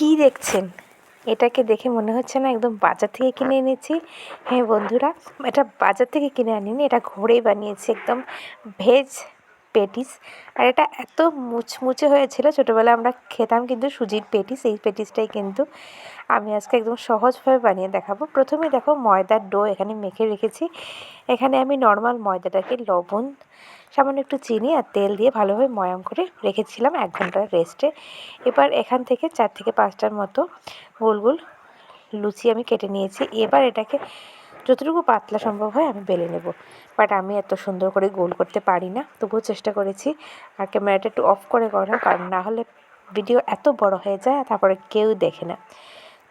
কি দেখছেন? এটাকে দেখে মনে হচ্ছে না একদম বাজার থেকে কিনে এনেছি। হ্যাঁ বন্ধুরা, এটা বাজার থেকে কিনে আনিনি, এটা ঘরেই বানিয়েছি একদম ভেজ পেটিস। আর এটা এত মুচমুচে হয়েছিল, ছোটোবেলায় আমরা খেতাম কিন্তু সুজির পেটিস, এই পেটিসটাই কিন্তু আমি আজকে একদম সহজভাবে বানিয়ে দেখাবো। প্রথমে দেখো ময়দার ডো এখানে মেখে রেখেছি। এখানে আমি নর্মাল ময়দাটাকে লবণ সামান্য একটু চিনি আর তেল দিয়ে ভালোভাবে ময়াম করে রেখেছিলাম এক ঘণ্টার রেস্টে এবার এখান থেকে চার থেকে পাঁচটার মতো গোল গোল লুচি আমি কেটে নিয়েছি। এবার এটাকে যতটুকু পাতলা সম্ভব হয় আমি বেলে নেব। বাট আমি এত সুন্দর করে গোল করতে পারি না, তবুও চেষ্টা করেছি। আর ক্যামেরাটা একটু অফ করে করা কারণ না হলে ভিডিও এত বড় হয়ে যায় তারপরে কেউ দেখে না।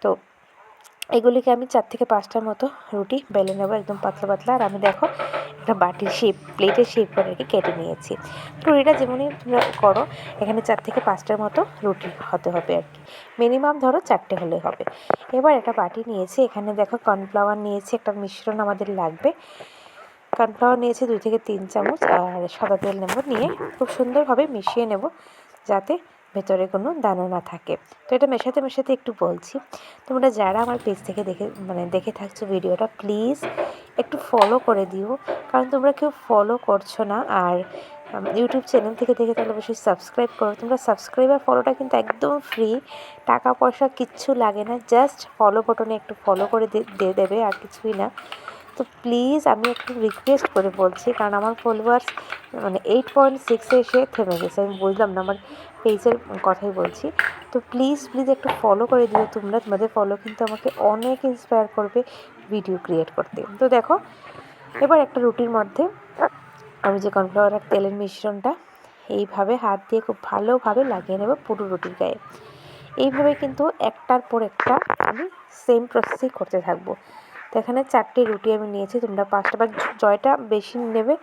তো এগুলিকে আমি চার থেকে পাঁচটার মতো রুটি বেলে নেব একদম পাতলা পাতলা। আর আমি দেখো একটা বাটির শেপ প্লেটের শেপ করে রেখে কেটে নিয়েছি। রুটিটা যেমনই তোমরা করো, এখানে চার থেকে পাঁচটার মতো রুটি হতে হবে আর কি। মিনিমাম ধরো চারটে হলে হবে। এবার একটা বাটি নিয়েছি, এখানে দেখো কর্নফ্লাওয়ার নিয়েছি, একটা মিশ্রণ আমাদের লাগবে। কর্নফ্লাওয়ার নিয়েছি দুই থেকে তিন চামচ, আর সাদা তেল নেব নিয়ে খুব সুন্দরভাবে মিশিয়ে নেব, যাতে ভেতরে কোনো দানা না থাকে। তো এটা মেশাতে মেশাতে একটু বলছি, তোমরা যারা আমার পেজ থেকে দেখে মানে দেখে থাকছো ভিডিওটা প্লিজ একটু ফলো করে দিও, কারণ তোমরা কেউ ফলো করছ না। আর ইউটিউব চ্যানেল থেকে দেখে তাহলে অবশ্যই সাবস্ক্রাইব করো। তোমরা সাবস্ক্রাইব আর ফলোটা কিন্তু একদম ফ্রি টাকা পয়সা কিচ্ছু লাগে না। জাস্ট ফলো বটনে একটু ফলো করে দিয়ে দেবে, আর কিছুই না। তো প্লিজ আমি একটু রিকোয়েস্ট করে বলছি, কারণ আমার ফলোয়ার্স মানে এইট পয়েন্ট সিক্সে এসে থেমে গেছে। আমি বুঝলাম না, আমার পেজের কথাই বলছি। তো প্লিজ প্লিজ একটু ফলো করে দিও তোমরা। তোমাদের ফলো কিন্তু আমাকে অনেক ইন্সপায়ার করবে ভিডিও ক্রিয়েট করতে। তো দেখো, এবার একটা রুটির মধ্যে আমি যে কর্নফ্লাওয়ার তেলের মিশ্রণটা এইভাবে হাত দিয়ে খুব ভালোভাবে লাগিয়ে নেব পুরো রুটির গায়ে। এইভাবে কিন্তু একটার পর একটা আমি সেম প্রসেসই করতে থাকব। তো এখানে চারটে রুটি আমি নিয়েছি, তোমরা পাঁচটা বা জয়টা বেশি নেবে,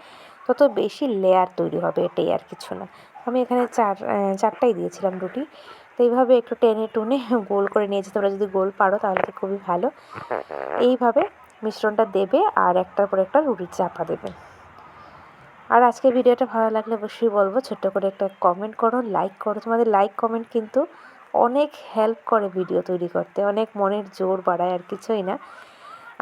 তত বেশি লেয়ার তৈরি হবে এটাই আর কিছু না। আমি এখানে চার চারটাই দিয়েছিলাম রুটি। তো এইভাবে একটু টেনে টুনে গোল করে নিয়েছি। তোমরা যদি গোল পারো তাহলে তো খুবই ভালো। এইভাবে মিশ্রণটা দেবে আর একটার পর একটা রুটির চাপা দেবে। আর আজকে ভিডিওটা ভালো লাগলে অবশ্যই বলব, ছোট্ট করে একটা কমেন্ট করো লাইক করো। তোমাদের লাইক কমেন্ট কিন্তু অনেক হেল্প করে ভিডিও তৈরি করতে। অনেক মনের জোর বাড়ায় আর কিছুই না।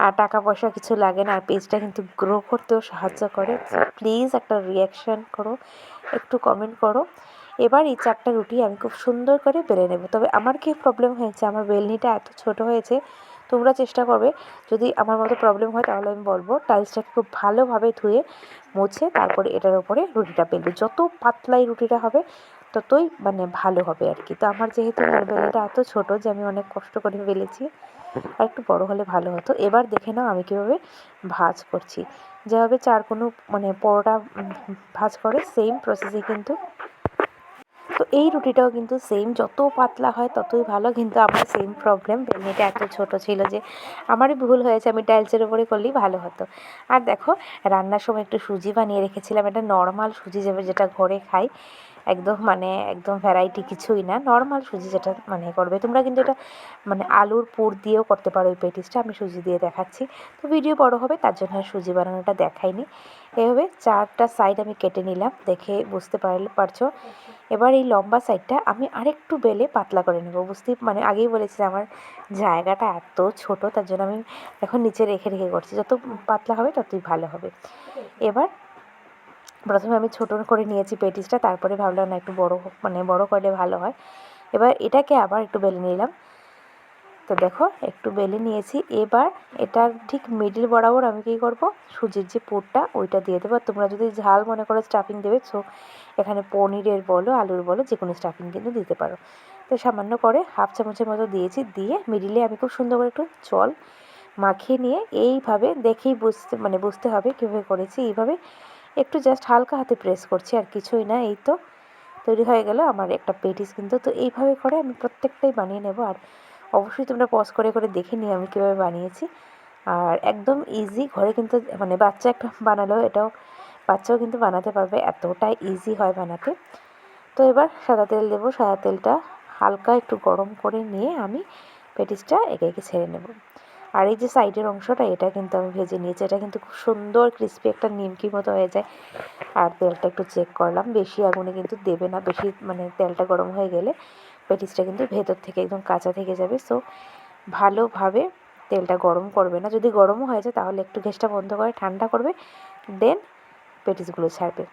আর টাকা পয়সা কিছু লাগে না, আর পেজটা কিন্তু গ্রো করতেও সাহায্য করে। প্লিজ একটা রিয়াকশান করো, একটু কমেন্ট করো। এবার এই চারটা রুটি আমি খুব সুন্দর করে বেলে নেব। তবে আমার কি প্রবলেম হয়েছে? আমার বেলনিটা এত ছোট হয়েছে, তোমরা চেষ্টা করবে। যদি আমার মতো প্রবলেম হয়, তাহলে আমি বলব টাইলসটাকে খুব ভালোভাবে ধুয়ে, মুছে তারপরে এটার উপরে রুটিটা বেলবে। যত পাতলাই রুটিটা হবে, ততই মানে ভালো হবে আর কি। তো আমার যেহেতু বেলনিটা এত ছোট যে আমি অনেক কষ্ট করে বেলেছি, আর একটু বড় হলে ভালো হতো। এবার দেখে নাও আমি কীভাবে ভাজ করছি। যেভাবে চার কোনো মানে পরোটা ভাজ করে সেম প্রসেসে কিন্তু এই রুটিটাও কিন্তু সেম যত পাতলা হয় ততই ভালো। কিন্তু আমার সেম প্রবলেম বেলনিটা এত ছোট ছিল যে আমারই ভুল হয়েছে, আমি টাইলসের উপরে করলেই ভালো হতো। আর দেখো, রান্নার সময় একটু সুজি বানিয়ে রেখেছিলাম এটা নর্মাল সুজি যেটা ঘরে খাই। একদম মানে একদম ভ্যারাইটি কিছুই না। নর্মাল সুজি যেটা মানে করবে। তোমরা কিন্তু এটা মানে আলুর পুর দিয়েও করতে পারো এই পেটিসটা। আমি সুজি দিয়ে দেখাচ্ছি। তো ভিডিও বড় হবে, তার জন্য সুজি বানানোটা দেখাইনি। এভাবে চারটা সাইড আমি কেটে নিলাম, দেখে বুঝতে পারলে পারছ? এবার এই লম্বা সাইডটা আমি আরেকটু বেলে পাতলা করে নেব। বুঝতে মানে আগেই বলেছি আমার জায়গাটা এত ছোট, তার জন্য আমি এখন নিচে রেখে রেখে করছি। যত পাতলা হবে ততই ভালো হবে। এবার প্রথমে আমি ছোটো করে নিয়েছি পেটিসটা, তারপরে ভাবলাম না একটু বড়ো মানে বড়ো করলে ভালো হয়। এবার এটাকে আবার একটু বেলে নিলাম। তো দেখো, একটু বেলে নিয়েছি। এবার এটার ঠিক মিডিল বরাবর আমি কী করব? সুজির যে পুরটা, ওইটা দিয়ে দেবো। তোমরা যদি ঝাল মনে করো স্টাফিং দেবে সো এখানে পনিরের বলো, আলুর বলো, যে কোনো স্টাফিং কিন্তু দিতে পারো। তো সামান্য করে হাফ চামচের মতো দিয়েছি। দিয়ে মিডিলে আমি খুব সুন্দর করে একটু জল মাখিয়ে নিয়ে এইভাবে দেখেই বুঝতে মানে বুঝতে হবে কীভাবে করেছি। এইভাবে একটু জাস্ট হালকা হাতে প্রেস করছি, আর কিছুই না, এই তো তৈরি হয়ে গেল আমার একটা পেটিস কিন্তু। তো এইভাবে করে আমি প্রত্যেকটাই বানিয়ে নেব, আর অবশ্যই তোমরা পজ করে করে দেখে নিও আমি কীভাবে বানিয়েছি। আর একদম ইজি ঘরে কিন্তু মানে বাচ্চা একটা বানালেও এটাও, বাচ্চাও কিন্তু বানাতে পারবে এতটাই ইজি হয় বানাতে। তো এবার সাদা তেল দেবো, সাদা তেলটা হালকা একটু গরম করে নিয়ে আমি পেটিসটা একে একে ছেড়ে নেব। আর এই যে সাইডের অংশটা, এটা কিন্তু আমি ভেজে নিয়েছি। এটা কিন্তু খুব সুন্দর ক্রিস্পি একটা নিমকির মতো হয়ে যায়। আর তেলটা একটু চেক করলাম। বেশি আগুনে কিন্তু দেবে না। বেশি মানে তেলটা গরম হয়ে গেলে পেটিসটা কিন্তু ভেতর থেকে একদম কাঁচা থেকে যাবে। সো ভালোভাবে তেলটা গরম করবে না। যদি গরমও হয়ে যায়, তাহলে একটু গ্যাসটা বন্ধ করে ঠান্ডা করবে। দেন পেটিসগুলো ছাড়বে।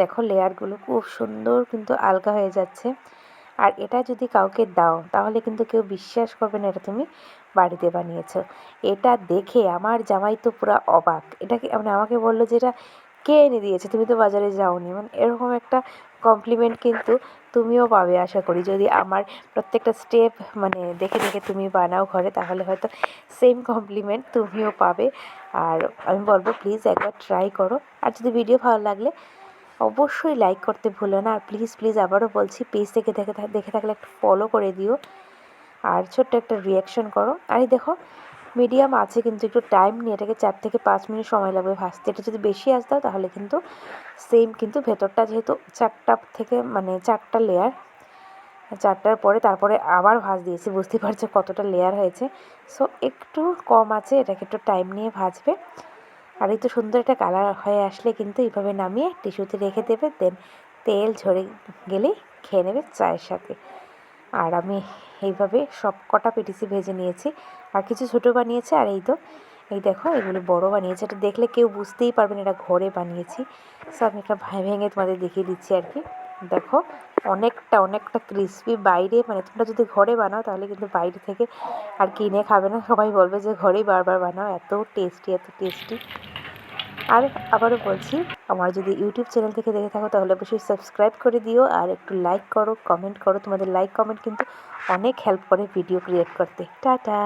দেখো, লেয়ারগুলো খুব সুন্দর কিন্তু আলগা হয়ে যাচ্ছে। আর এটা যদি কাউকে দাও, তাহলে কিন্তু কেউ বিশ্বাস করবে না এটা তুমি বাড়িতে বানিয়েছো। এটা দেখে আমার জামাই তো পুরো অবাক। এটাকে মানে আমাকে বলল যে এটা কে এনে দিয়েছে? তুমি তো বাজারে যাওনি। মানে এরকম একটা কমপ্লিমেন্ট কিন্তু তুমিও পাবে আশা করি। যদি আমার প্রত্যেকটা স্টেপ মানে দেখে দেখে তুমি বানাও ঘরে, তাহলে হয়তো সেম কমপ্লিমেন্ট তুমিও পাবে। আর আমি বলব প্লিজ একবার ট্রাই করো। আর যদি ভিডিও ভালো লাগলে অবশ্যই লাইক করতে ভুলো না। আর প্লিজ প্লিজ আবারও বলছি পেজ থেকে দেখে দেখে থাকলে একটু ফলো করে দিও। আর ছোট্ট একটা রিয়াকশন করো। আর এই দেখো মিডিয়াম আছে কিন্তু একটু টাইম নিয়ে, এটাকে চার থেকে পাঁচ মিনিট সময় লাগবে ভাজতে এটা যদি বেশি আস দাও, তাহলে কিন্তু সেম কিন্তু ভেতরটা যেহেতু চারটা থেকে মানে চারটা লেয়ার চারটার পরে তারপরে আবার ভাজ দিয়েছি বুঝতে পারছ কতটা লেয়ার হয়েছে। সো একটু কম আছে, এটাকে একটু টাইম নিয়ে ভাজবে। আর এই তো সুন্দর একটা কালার হয়ে আসলে কিন্তু এইভাবে নামিয়ে টিস্যুতে রেখে দেবে দেন তেল ঝরে গেলেই খেয়ে নেবে চায়ের সাথে। আর আমি এইভাবে সব কটা পেটিসি ভেজে নিয়েছি। আর কিছু ছোটো বানিয়েছে, আর এই তো, এই দেখো, এগুলো বড় বানিয়েছে। এটা দেখলে কেউ বুঝতেই পারবেন এটা ঘরে বানিয়েছি। সো আমি একটা ভাই ভেঙে তোমাদের দেখিয়ে দিচ্ছি আর কি। দেখো অনেকটা অনেকটা ক্রিসপি বাইরে মানে তোমরা যদি ঘরে বানাও তাহলে কিন্তু বাইরে থেকে আর কিনে খাবে না। সবাই বলবে যে ঘরেই বারবার বানাও, এত টেস্টি এত টেস্টি আর আবারও বলছি, আমার যদি ইউটিউব চ্যানেল থেকে দেখে থাকো তাহলে অবশ্যই সাবস্ক্রাইব করে দিও আর একটু লাইক করো কমেন্ট করো। তোমাদের লাইক কমেন্ট কিন্তু অনেক হেল্প করে ভিডিও ক্রিয়েট করতে। টাটা!